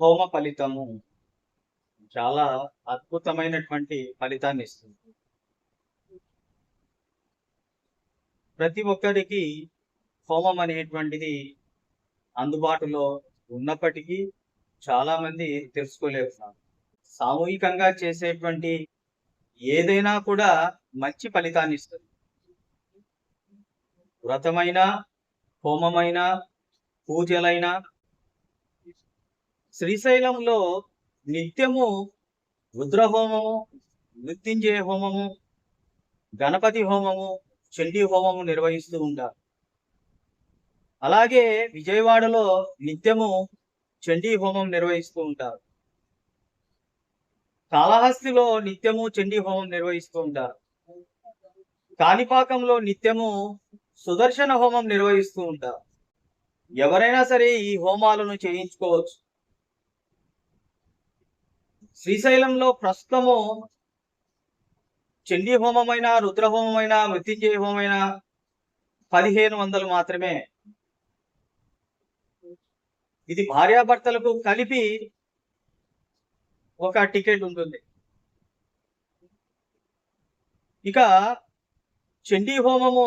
హోమ ఫలితము చాలా అద్భుతమైనటువంటి ఫలితాన్ని ఇస్తుంది. ప్రతి ఒక్కరికి హోమం అనేటువంటిది అందుబాటులో ఉన్నప్పటికీ చాలా మంది తెలుసుకోలేకున్నారు సామూహికంగా చేసేటువంటి ఏదైనా కూడా మంచి ఫలితాన్ని ఇస్తుంది. వ్రతమైన హోమమైన పూజలైనా శ్రీశైలంలో నిత్యము రుద్రహోమము మృత్యుంజయ హోమము గణపతి హోమము చండీ హోమము నిర్వహిస్తూ ఉంటారు అలాగే విజయవాడలో నిత్యము చండీ హోమం నిర్వహిస్తూ ఉంటారు కాళహస్తిలో నిత్యము చండీ హోమం నిర్వహిస్తూ ఉంటారు కాణిపాకంలో నిత్యము సుదర్శన హోమం నిర్వహిస్తూ ఉంటారు ఎవరైనా సరే ఈ హోమాలను చేయించుకోవచ్చు. శ్రీశైలంలో ప్రస్తుతము చండీ హోమమైన రుద్రహోమమైన మృత్యుంజయ హోమైన పదిహేను వందలు మాత్రమే. ఇది భార్యాభర్తలకు కలిపి ఒక టికెట్ ఉంటుంది. ఇక చండీ హోమము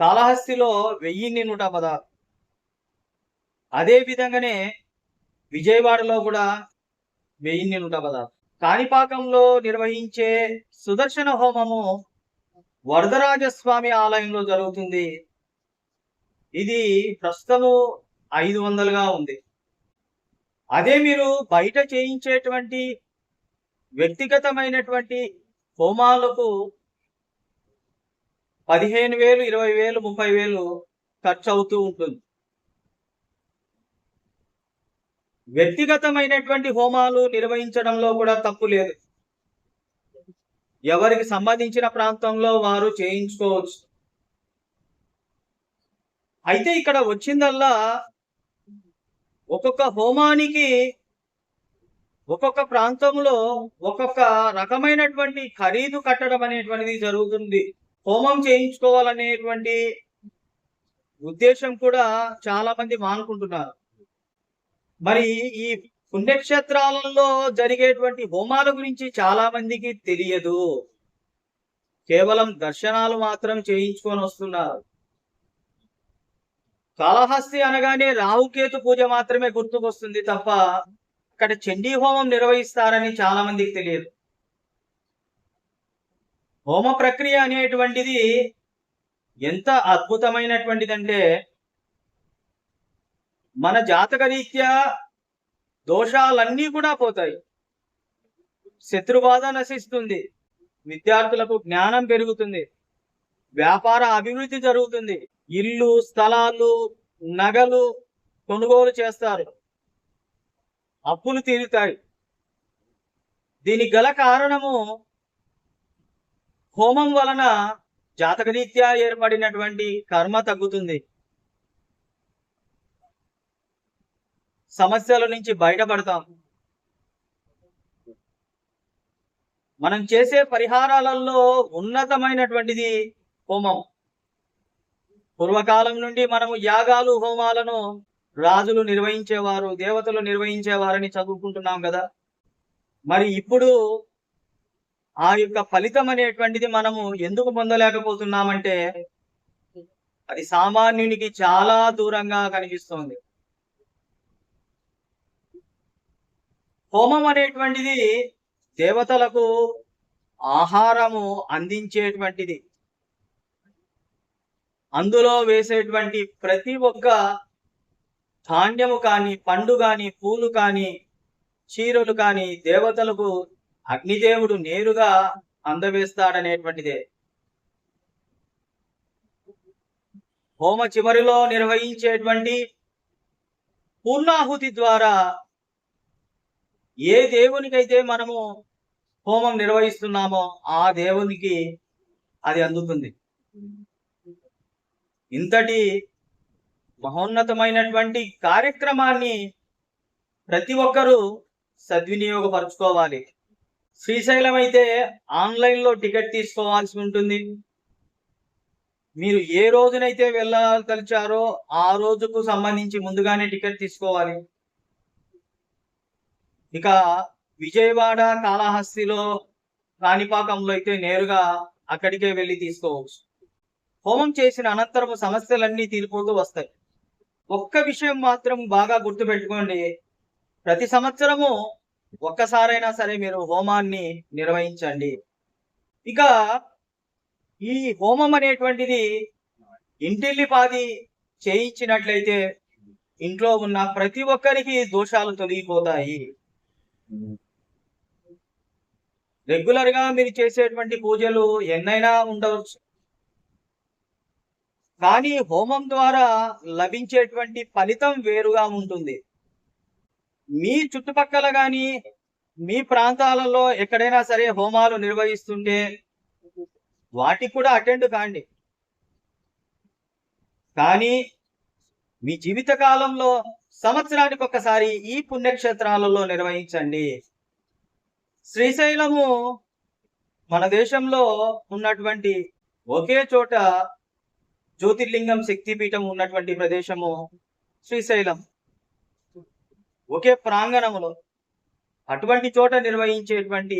కాళహస్తిలో వెయ్యిన్ని నూట పదహారు అదే విధంగానే విజయవాడలో కూడా వెయ్యిన్ని నూట పదహారు కాణిపాకంలో నిర్వహించే సుదర్శన హోమము వరదరాజస్వామి ఆలయంలో జరుగుతుంది. ఇది ప్రస్తుతము ఐదు వందలుగా ఉంది. అదే మీరు బయట చేయించేటువంటి వ్యక్తిగతమైనటువంటి హోమాలకు పదిహేను వేలు ఇరవై వేలు ముప్పై వేలు ఖర్చు అవుతూ ఉంటుంది. వ్యక్తిగతమైనటువంటి హోమాలు నిర్వహించడంలో కూడా తప్పు లేదు. ఎవరికి సంబంధించిన ప్రాంతంలో వారు చేయించుకోవచ్చు. అయితే ఇక్కడ వచ్చిందల్లా ఒక్కొక్క హోమానికి ఒక్కొక్క ప్రాంతంలో ఒక్కొక్క రకమైనటువంటి ఖరీదు కట్టడం అనేటువంటిది జరుగుతుంది. హోమం చేయించుకోవాలనేటువంటి ఉద్దేశం కూడా చాలా మంది మానుకుంటున్నారు. మరి ఈ పుణ్యక్షేత్రాలలో జరిగేటువంటి హోమాల గురించి చాలా మందికి తెలియదు. కేవలం దర్శనాలు మాత్రం చేయించుకొని వస్తున్నారు. కాళహస్తి అనగానే రాహుకేతు పూజ మాత్రమే గుర్తుకొస్తుంది తప్ప అక్కడ చండీ హోమం నిర్వహిస్తారని చాలా మందికి తెలియదు. హోమ ప్రక్రియ అనేటువంటిది ఎంత అద్భుతమైనటువంటిదంటే మన జాతక రీత్యా దోషాలన్నీ కూడా పోతాయి. శత్రుబాధ నశిస్తుంది. విద్యార్థులకు జ్ఞానం పెరుగుతుంది. వ్యాపార అభివృద్ధి జరుగుతుంది. ఇల్లు స్థలాలు నగలు కొనుగోలు చేస్తారు. అప్పులు తీరుతాయి. దీనికి గల కారణము హోమం వలన జాతకరీత్యా ఏర్పడినటువంటి కర్మ తగ్గుతుంది. సమస్యల నుంచి బయటపడతాం. మనం చేసే పరిహారాలలో ఉన్నతమైనటువంటిది హోమం. పూర్వకాలం నుండి మనము యాగాలు హోమాలను రాజులు నిర్వహించేవారు దేవతలు నిర్వహించేవారని చదువుకుంటున్నాం కదా. మరి ఇప్పుడు ఆ యొక్క ఫలితం అనేటువంటిది మనము ఎందుకు పొందలేకపోతున్నామంటే అది సామాన్యునికి చాలా దూరంగా కనిపిస్తోంది. హోమం అనేటువంటిది దేవతలకు ఆహారము అందించేటువంటిది. అందులో వేసేటువంటి ప్రతి ఒక్క ధాన్యము కానీ పండు కానీ పూలు కానీ చీరలు కానీ దేవతలకు అగ్నిదేవుడు నేరుగా అందవేస్తాడనేటువంటిదే హోమ చివరిలో నిర్వహించేటువంటి పూర్ణాహుతి ద్వారా ఏ దేవునికైతే మనము హోమం నిర్వహిస్తున్నామో ఆ దేవునికి అది అందుతుంది. ఇంతటి మహోన్నతమైనటువంటి కార్యక్రమాన్ని ప్రతి ఒక్కరూ సద్వినియోగపరచుకోవాలి. శ్రీశైలం అయితే ఆన్లైన్లో టికెట్ తీసుకోవాల్సి ఉంటుంది. మీరు ఏ రోజునైతే వెళ్ళాలనిచారో ఆ రోజుకు సంబంధించి ముందుగానే టికెట్ తీసుకోవాలి. ఇక విజయవాడ కాళహస్తిలో రాణిపాకంలో అయితే నేరుగా అక్కడికే వెళ్ళి తీసుకోవచ్చు. హోమం చేసిన అనంతరం సమస్యలన్నీ తీరిపోతూ వస్తాయి. ఒక్క విషయం మాత్రం బాగా గుర్తుపెట్టుకోండి. ప్రతి సంవత్సరము ఒక్కసారైనా సరే మీరు హోమాన్ని నిర్వహించండి. ఇక ఈ హోమం అనేటువంటిది ఇంటిల్లిపాది చేయించినట్లయితే ఇంట్లో ఉన్న ప్రతి ఒక్కరికి దోషాలు తొలగిపోతాయి. రెగ్యులర్గా మీరు చేసేటువంటి పూజలు ఎన్నైనా ఉండవచ్చు. కానీ హోమం ద్వారా లభించేటువంటి ఫలితం వేరుగా ఉంటుంది. మీ చుట్టుపక్కల గాని మీ ప్రాంతాలలో ఎక్కడైనా సరే హోమాలు నిర్వహిస్తుంటే వాటికి కూడా అటెండ్ కాండి. కానీ మీ జీవిత కాలంలో సంవత్సరానికి ఒక్కసారి ఈ పుణ్యక్షేత్రాలలో నిర్వహించండి. శ్రీశైలము మన దేశంలో ఉన్నటువంటి ఒకే చోట జ్యోతిర్లింగం శక్తిపీఠం ఉన్నటువంటి ప్రదేశము శ్రీశైలం. ఒకే ప్రాంగణములో అటువంటి చోట నిర్వహించేటువంటి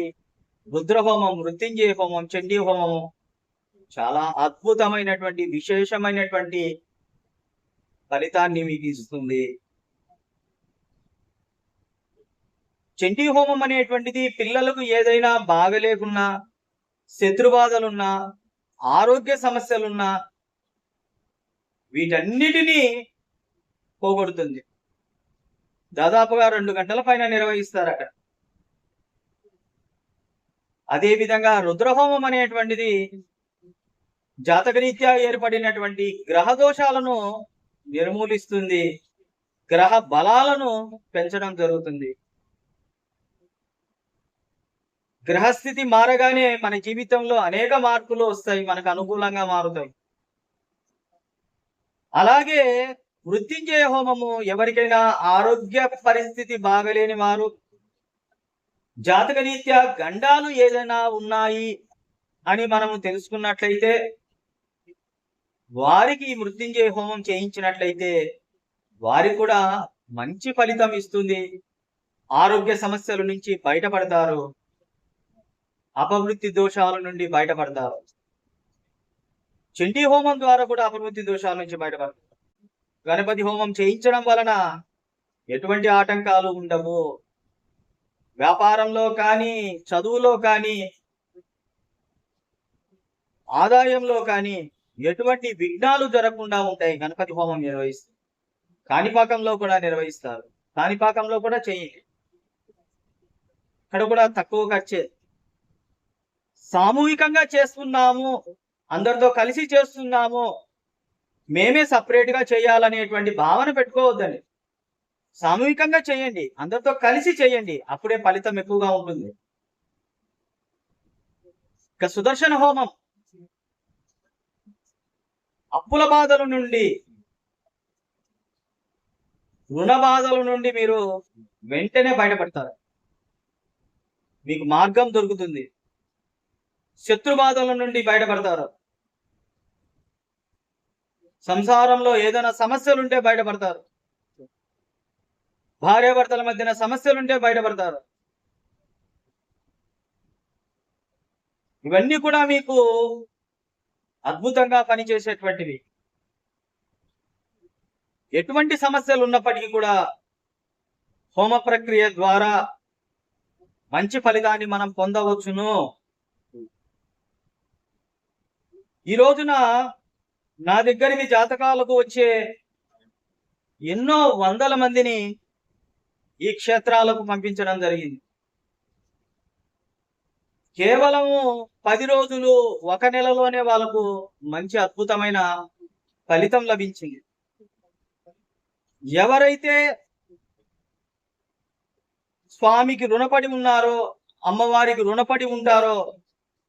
రుద్రహోమం మృత్యుంజయ హోమం చండీ హోమము చాలా అద్భుతమైనటువంటి విశేషమైనటువంటి ఫలితాన్ని మీకు ఇస్తుంది. చండీ హోమం అనేటువంటిది పిల్లలకు ఏదైనా బాగలేకున్నా శత్రుబాధలున్నా ఆరోగ్య సమస్యలున్నా వీటన్నిటినీ పోగొడుతుంది. దాదాపుగా రెండు గంటల పైన నిర్వహిస్తారు అక్కడ. అదేవిధంగా రుద్రహోమం అనేటువంటిది జాతకరీత్యా ఏర్పడినటువంటి గ్రహ దోషాలను నిర్మూలిస్తుంది. గ్రహ బలాలను పెంచడం జరుగుతుంది. గ్రహస్థితి మారగానే మన జీవితంలో అనేక మార్పులు వస్తాయి మనకు అనుకూలంగా మారుతాయి. అలాగే మృత్యుంజయ హోమము ఎవరికైనా ఆరోగ్య పరిస్థితి బాగలేని వారు జాతక రీత్యా గండాలు ఏదైనా ఉన్నాయి అని మనము తెలుసుకున్నట్లయితే వారికి మృత్యుంజయ హోమం చేయించినట్లయితే వారికి కూడా మంచి ఫలితం ఇస్తుంది. ఆరోగ్య సమస్యల నుంచి బయటపడతారు. అపవృత్తి దోషాల నుండి బయటపడతారు. చండీ హోమం ద్వారా కూడా అపవృత్తి దోషాల నుంచి బయటపడతారు. గణపతి హోమం చేయించడం వలన ఎటువంటి ఆటంకాలు ఉండవు. వ్యాపారంలో కానీ చదువులో కానీ ఆదాయంలో కానీ ఎటువంటి విఘ్నాలు జరగకుండా ఉంటాయి గణపతి హోమం నిర్వహిస్తారు కాణిపాకంలో కూడా నిర్వహిస్తారు. కాణిపాకంలో కూడా చేయండి. ఇక్కడ కూడా తక్కువ ఖర్చే సామూహికంగా చేస్తున్నాము అందరితో కలిసి చేస్తున్నాము మేమే సపరేట్గా చేయాలనేటువంటి భావన పెట్టుకోవద్దండి. సామూహికంగా చేయండి అందరితో కలిసి చేయండి అప్పుడే ఫలితం ఎక్కువగా ఉంటుంది. ఇక సుదర్శన హోమం. అప్పుల బాధల నుండి రుణ బాధల నుండి మీరు వెంటనే బయటపడతారు. మీకు మార్గం దొరుకుతుంది. శత్రు బాధల నుండి బయటపడతారు. సంసారంలో ఏదైనా సమస్యలుంటే బయటపడతారు. భార్యాభర్తల మధ్యన సమస్యలుంటే బయటపడతారు. ఇవన్నీ కూడా మీకు అద్భుతంగా పనిచేసేటువంటివి. ఎటువంటి సమస్యలు ఉన్నప్పటికీ కూడా హోమ ప్రక్రియ ద్వారా మంచి ఫలితాన్ని మనం పొందవచ్చును. ఈ రోజున నా దగ్గరికి జాతకాలకు వచ్చే ఎన్నో వందల మందిని ఈ క్షేత్రాలకు పంపించడం జరిగింది. కేవలము పది రోజులు ఒక నెలలోనే వాళ్ళకు మంచి అద్భుతమైన ఫలితం లభించింది. ఎవరైతే స్వామికి రుణపడి ఉన్నారో అమ్మవారికి రుణపడి ఉంటారో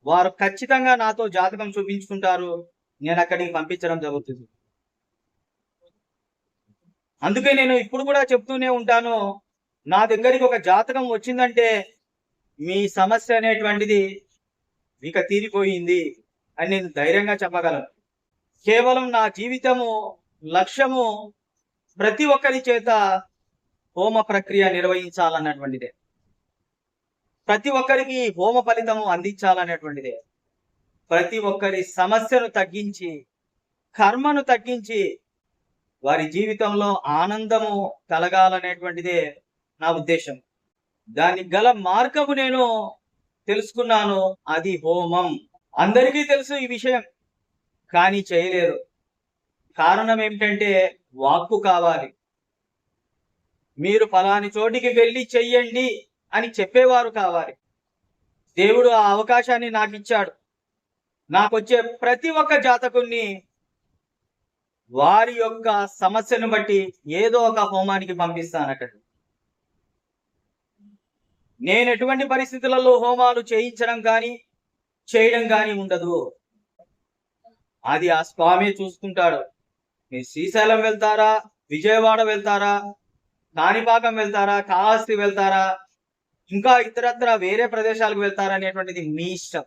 వారు ఖచ్చితంగా నాతో జాతకం చూపించుకుంటారు. నేను అక్కడికి పంపించడం జరుగుతుంది. అందుకే నేను ఇప్పుడు కూడా చెప్తూనే ఉంటాను. నా దగ్గరికి ఒక జాతకం వచ్చిందంటే మీ సమస్య అనేటువంటిది ఇక తీరిపోయింది అని నేను ధైర్యంగా చెప్పగలను. కేవలం నా జీవితము లక్ష్యము ప్రతి ఒక్కరి చేత హోమ ప్రక్రియ నిర్వహించాలన్నటువంటిదే. ప్రతి ఒక్కరికి హోమ ఫలితము అందించాలనేటువంటిదే. ప్రతి ఒక్కరి సమస్యను తగ్గించి కర్మను తగ్గించి వారి జీవితంలో ఆనందము కలగాలనేటువంటిదే నా ఉద్దేశం. దానికి గల మార్గము నేను తెలుసుకున్నాను అది హోమం. అందరికీ తెలుసు ఈ విషయం కానీ చేయలేరు కారణం ఏమిటంటే వాక్కు కావాలి. మీరు ఫలాని చోటికి వెళ్ళి చెయ్యండి. అని చెప్పేవారు కావాలి. దేవుడు ఆ అవకాశాన్ని నాకు ఇచ్చాడు నాకు వచ్చే ప్రతి ఒక్క జాతకుణ్ణి వారి యొక్క సమస్యను బట్టి ఏదో ఒక హోమానికి పంపిస్తానట నేను ఎటువంటి పరిస్థితులలో హోమాలు చేయించడం కానీ చేయడం కానీ ఉండదు. అది ఆ స్వామి చూసుకుంటాడు. మీరు శ్రీశైలం వెళ్తారా విజయవాడ వెళ్తారా కాణిపాకం వెళ్తారా కాళహస్తి వెళ్తారా ఇంకా ఇతరత్ర వేరే ప్రదేశాలకు వెళ్తారనేటువంటిది మీ ఇష్టం.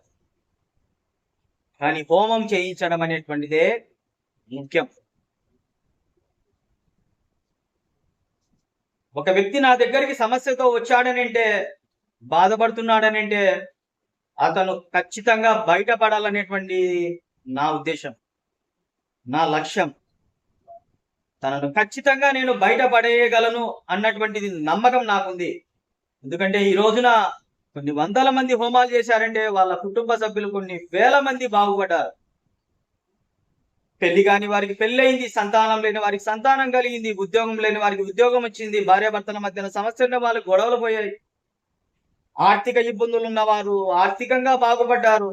కానీ హోమం చేయించడం అనేటువంటిదే ముఖ్యం. ఒక వ్యక్తి నా దగ్గరికి సమస్యతో వచ్చాడనంటే బాధపడుతున్నాడనంటే అతను ఖచ్చితంగా బయటపడాలనేటువంటి నా ఉద్దేశం నా లక్ష్యం. తనను ఖచ్చితంగా నేను బయటపడేయగలను అన్నటువంటిది నమ్మకం నాకుంది. ఎందుకంటే ఈ రోజున కొన్ని వందల మంది హోమాలు చేశారంటే వాళ్ళ కుటుంబ సభ్యులు కొన్ని వేల మంది బాగుపడ్డారు. పెళ్ళి కాని వారికి పెళ్ళయింది సంతానం లేని వారికి సంతానం కలిగింది ఉద్యోగం లేని వారికి ఉద్యోగం వచ్చింది భార్యాభర్తల మధ్యన సమస్యలు వాళ్ళు గొడవలు పోయాయి. ఆర్థిక ఇబ్బందులు ఉన్నవారు ఆర్థికంగా బాగుపడ్డారు.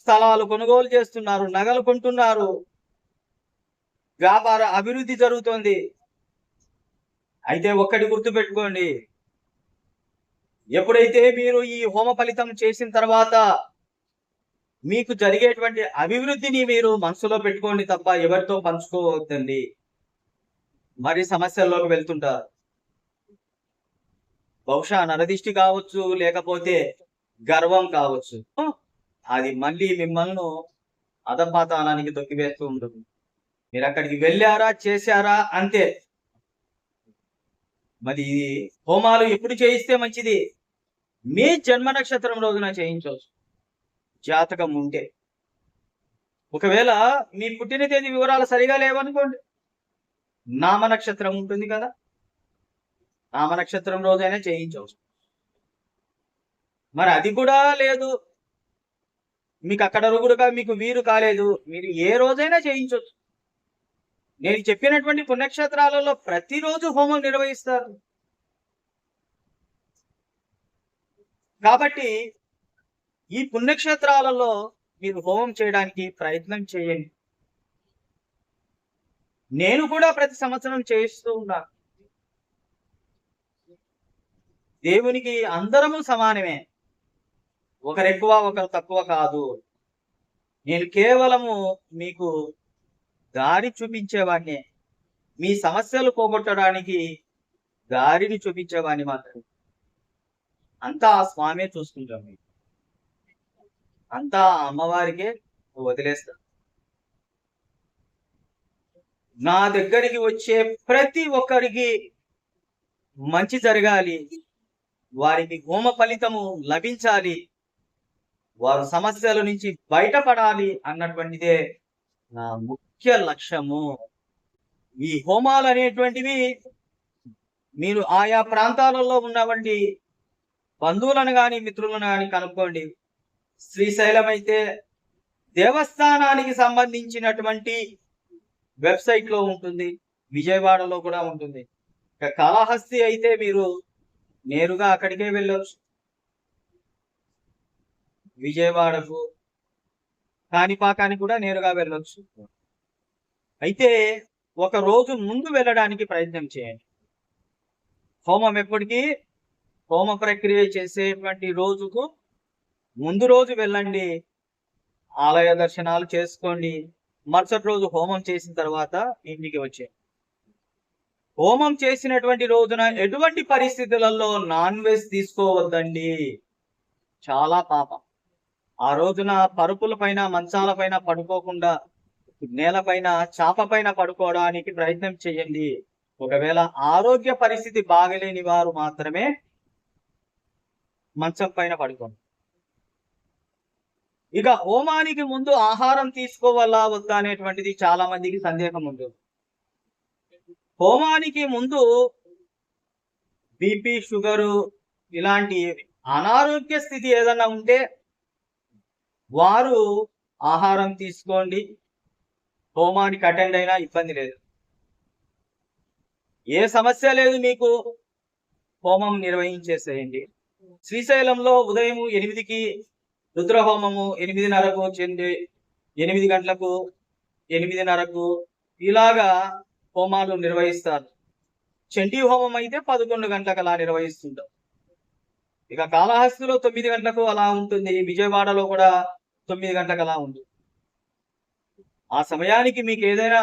స్థలాలు కొనుగోలు చేస్తున్నారు నగలు కొంటున్నారు. వ్యాపార అభివృద్ధి జరుగుతోంది. అయితే ఒక్కటి గుర్తుపెట్టుకోండి ఎప్పుడైతే మీరు ఈ హోమ ఫలితం చేసిన తర్వాత మీకు జరిగేటువంటి అభివృద్ధిని మీరు మనసులో పెట్టుకోండి తప్ప ఎవరితో పంచుకోవద్దండి. మరి సమస్యల్లోకి వెళ్తుంటారు. బహుశా నరదిష్టి కావచ్చు లేకపోతే గర్వం కావచ్చు. అది మళ్ళీ మిమ్మల్ని అధపాతాళానికి తొక్కివేస్తూ ఉంటుంది. మీరు అక్కడికి వెళ్ళారా చేశారా అంతే మరి హోమాలు ఎప్పుడు చేయిస్తే మంచిది? మీ జన్మ నక్షత్రం రోజున చేయించవచ్చు. జాతకం ఉంటే. ఒకవేళ మీ పుట్టిన తేదీ వివరాలు సరిగా లేవనుకోండి. నామ నక్షత్రం ఉంటుంది కదా. నామ నక్షత్రం రోజైనా చేయించవచ్చు. మరి అది కూడా లేదు. మీకు అక్కడ రుగుడుగా మీకు వీరు కాలేదు. మీరు ఏ రోజైనా చేయించవచ్చు. నేను చెప్పినటువంటి పుణ్యక్షేత్రాలలో ప్రతిరోజు హోమం నిర్వహిస్తారు. కాబట్టి ఈ పుణ్యక్షేత్రాలలో మీరు హోమం చేయడానికి ప్రయత్నం చేయండి. నేను కూడా ప్రతి సంవత్సరం చేయిస్తూ ఉన్నా. దేవునికి అందరము సమానమే. ఒకరు ఎక్కువ ఒకరు తక్కువ కాదు. నేను కేవలము మీకు దారి చూపించేవాడిని. మీ సమస్యలు పోగొట్టడానికి దారిని చూపించేవాడిని మాత్రమే. అంతా ఆ స్వామే చూసుకుంటాం మీకు. అంతా అమ్మవారికే వదిలేస్తా నా దగ్గరికి వచ్చే ప్రతి ఒక్కరికి మంచి జరగాలి. వారికి హోమ ఫలితము లభించాలి. వారు సమస్యల నుంచి బయటపడాలి అన్నటువంటిదే నా ముఖ్య లక్ష్యము. ఈ హోమాలు అనేటువంటివి మీరు ఆయా ప్రాంతాలలో ఉన్నవంటి బంధువులను కానీ మిత్రులను కానీ కనుక్కోండి. శ్రీశైలం అయితే దేవస్థానానికి సంబంధించినటువంటి వెబ్సైట్లో ఉంటుంది. విజయవాడలో కూడా ఉంటుంది. ఇక కాళహస్తి అయితే మీరు నేరుగా అక్కడికే వెళ్ళవచ్చు విజయవాడకు కాణిపాకానికి కూడా నేరుగా వెళ్ళవచ్చు అయితే ఒక రోజు ముందు వెళ్ళడానికి ప్రయత్నం చేయండి. హోమం ఎప్పటికీ హోమ ప్రక్రియ చేసేటువంటి రోజుకు ముందు రోజు వెళ్ళండి. ఆలయ దర్శనాలు చేసుకోండి. మరుసటి రోజు హోమం చేసిన తర్వాత ఇంటికి వచ్చే. హోమం చేసినటువంటి రోజున ఎటువంటి పరిస్థితులలో నాన్ వెజ్ తీసుకోవద్దండి. చాలా పాపం. ఆ రోజున పరుపుల పైన మంచాల పైన పడుకోకుండా నేలపైన చాప పైన పడుకోవడానికి ప్రయత్నం చేయండి. ఒకవేళ ఆరోగ్య పరిస్థితి బాగలేని వారు మాత్రమే మంచం పైన పడుకోండి. ఇక హోమానికి ముందు ఆహారం తీసుకోవాలా వద్దా అనేటువంటిది చాలా మందికి సందేహం ఉంటుంది హోమానికి ముందు బీపీ షుగరు ఇలాంటి అనారోగ్య స్థితి ఏదైనా ఉంటే వారు ఆహారం తీసుకోండి. హోమానికి అటెండ్ అయినా ఇబ్బంది లేదు. ఏ సమస్య లేదు మీకు. హోమం నిర్వహించేసేయండి. శ్రీశైలంలో ఉదయం ఎనిమిదికి రుద్రహోమము ఎనిమిదిన్నరకు చెంది ఎనిమిది గంటలకు ఎనిమిదిన్నరకు ఇలాగా హోమాలు నిర్వహిస్తారు. చండీ హోమం అయితే పదకొండు గంటలకు అలా నిర్వహిస్తుంటాం. ఇక కాళహస్తిలో తొమ్మిది గంటలకు అలా ఉంటుంది. విజయవాడలో కూడా తొమ్మిది గంటలకు అలా ఉంది ఆ సమయానికి మీకు ఏదైనా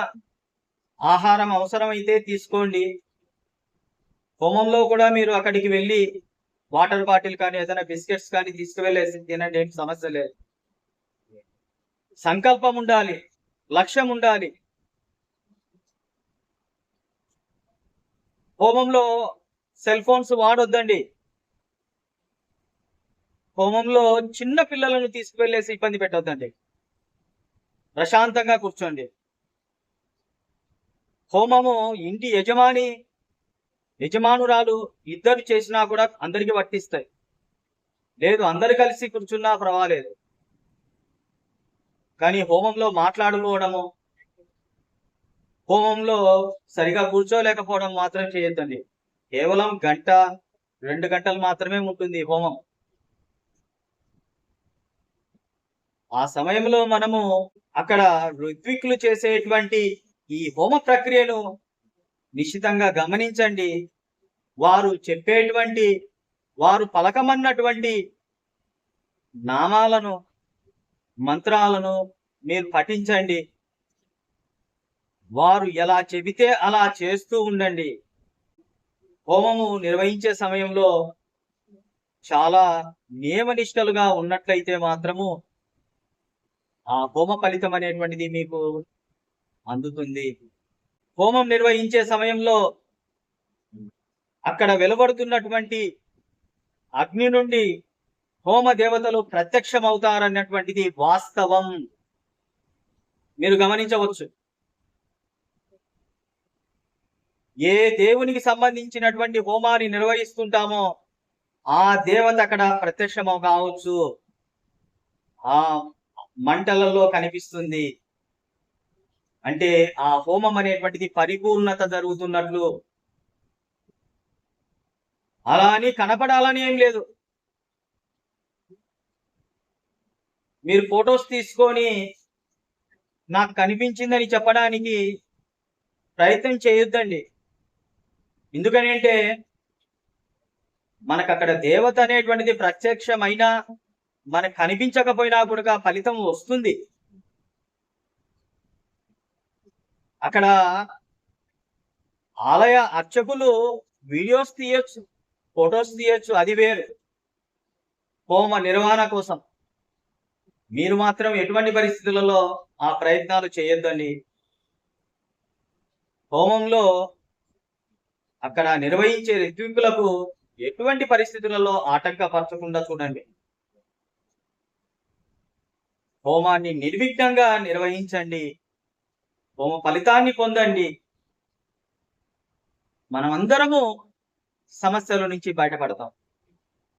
ఆహారం అవసరమైతే తీసుకోండి. హోమంలో కూడా మీరు అక్కడికి వెళ్ళి వాటర్ బాటిల్ కానీ ఏదైనా బిస్కెట్స్ కానీ తీసుకువెళ్ళేసి తినండి ఏం సమస్య లేదు. సంకల్పం ఉండాలి లక్ష్యం ఉండాలి. హోమంలో సెల్ ఫోన్స్ వాడొద్దండి. హోమంలో చిన్న పిల్లలను తీసుకువెళ్ళేసి ఇబ్బంది పెట్టొద్దండి. ప్రశాంతంగా కూర్చోండి. హోమము ఇంటి యజమాని యజమానురాలు ఇద్దరు చేసినా కూడా అందరికి వర్తిస్తాయి లేదు అందరు కలిసి కూర్చున్నా పర్వాలేదు. కానీ హోమంలో మాట్లాడుకోవడము హోమంలో సరిగా కూర్చోలేకపోవడం మాత్రం చేయొద్దండి. కేవలం గంట రెండు గంటలు మాత్రమే ఉంటుంది హోమం. ఆ సమయంలో మనము అక్కడ ఋత్విక్కులు చేసేటువంటి ఈ హోమ ప్రక్రియను నిశ్చితంగా గమనించండి. వారు చెప్పేటువంటి వారు పలకమన్నటువంటి నామాలను మంత్రాలను మీరు పఠించండి. వారు ఎలా చెబితే అలా చేస్తూ ఉండండి. హోమము నిర్వహించే సమయంలో చాలా నియమనిష్టలుగా ఉన్నట్లయితే మాత్రము ఆ హోమ ఫలితం అనేటువంటిది మీకు అందుతుంది. హోమం నిర్వహించే సమయంలో అక్కడ వెలువడుతున్నటువంటి అగ్ని నుండి హోమ దేవతలు ప్రత్యక్షమవుతారన్నటువంటిది వాస్తవం. మీరు గమనించవచ్చు. ఏ దేవునికి సంబంధించినటువంటి హోమాన్ని నిర్వహిస్తుంటామో ఆ దేవత అక్కడ ప్రత్యక్షం కావచ్చు. ఆ మంటలలో కనిపిస్తుంది. అంటే ఆ హోమం అనేటువంటిది పరిపూర్ణత జరుగుతున్నట్లు. అలా అని కనపడాలని ఏం లేదు. మీరు ఫొటోస్ తీసుకొని నాకు కనిపించిందని చెప్పడానికి ప్రయత్నం చేయొద్దండి. ఎందుకని అంటే మనకు అక్కడ దేవత అనేటువంటిది ప్రత్యక్షమైనా మనకు కనిపించకపోయినా కూడా ఫలితం వస్తుంది. అక్కడ ఆలయ అర్చకులు వీడియోస్ తీయచ్చు ఫొటోస్ తీయచ్చు అది వేరు. హోమ నిర్వహణ కోసం. మీరు మాత్రం ఎటువంటి పరిస్థితులలో ఆ ప్రయత్నాలు చేయొద్దని హోమంలో అక్కడ నిర్వహించే ఋత్వికులకు ఎటువంటి పరిస్థితులలో ఆటంకపరచకుండా చూడండి. హోమాన్ని నిర్విఘ్నంగా నిర్వహించండి. హోమ ఫలితాన్ని పొందండి. మనమందరము సమస్యల నుంచి బయటపడతాం.